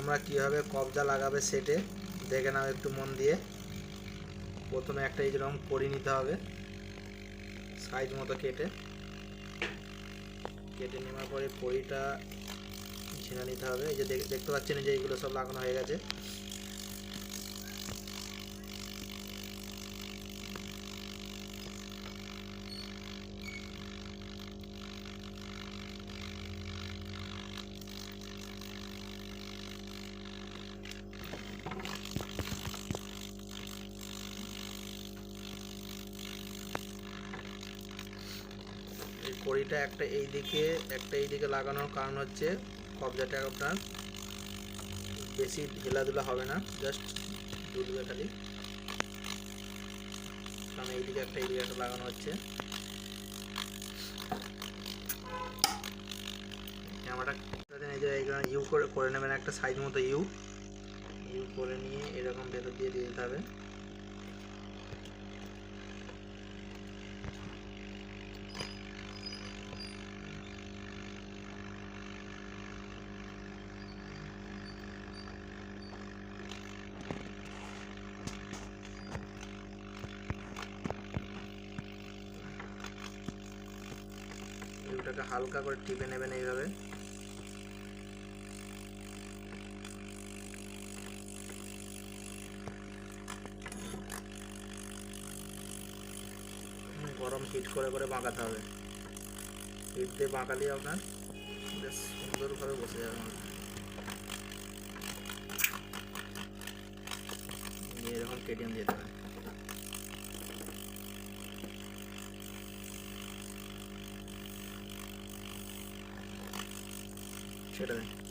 তোমরা কীভাবে কবজা লাগাবে সেটে, দেখে নাও একটু মন দিয়ে। প্রথমে একটা এই যেরকম করি নিতে হবে সাইজ মতো কেটে। কেটে নেওয়ার পরে কড়িটা ছিঁড়ে নিতে হবে। এই যে দেখ- দেখতে পাচ্ছেন না যে এইগুলো সব লাগানো হয়ে গেছে। কড়িটা একটা এই দিকে, একটা এই দিকে লাগানোর কারণ হচ্ছে কবজাটা আপনার বেশি ঢেলাধুলা হবে না জাস্ট দুলবে খালি। কারণ এইদিকে একটা এইদিকে একটা লাগানো হচ্ছে। এই ইউ করে করে নেবেন একটা সাইজ মতো ইউ ইউ করে নিয়ে এরকম ভেতর দিয়ে দিয়ে দিতে হবে। ইউটাকে হালকা করে টিপে নেবেন এইভাবে। গরম হিট করে করে বাঁকাতে হবে। হিট দিয়ে বাঁকালে আপনার বেশ সুন্দরভাবে বসে যাবে এরকম কেটিএম দিয়ে দেবেন chilling.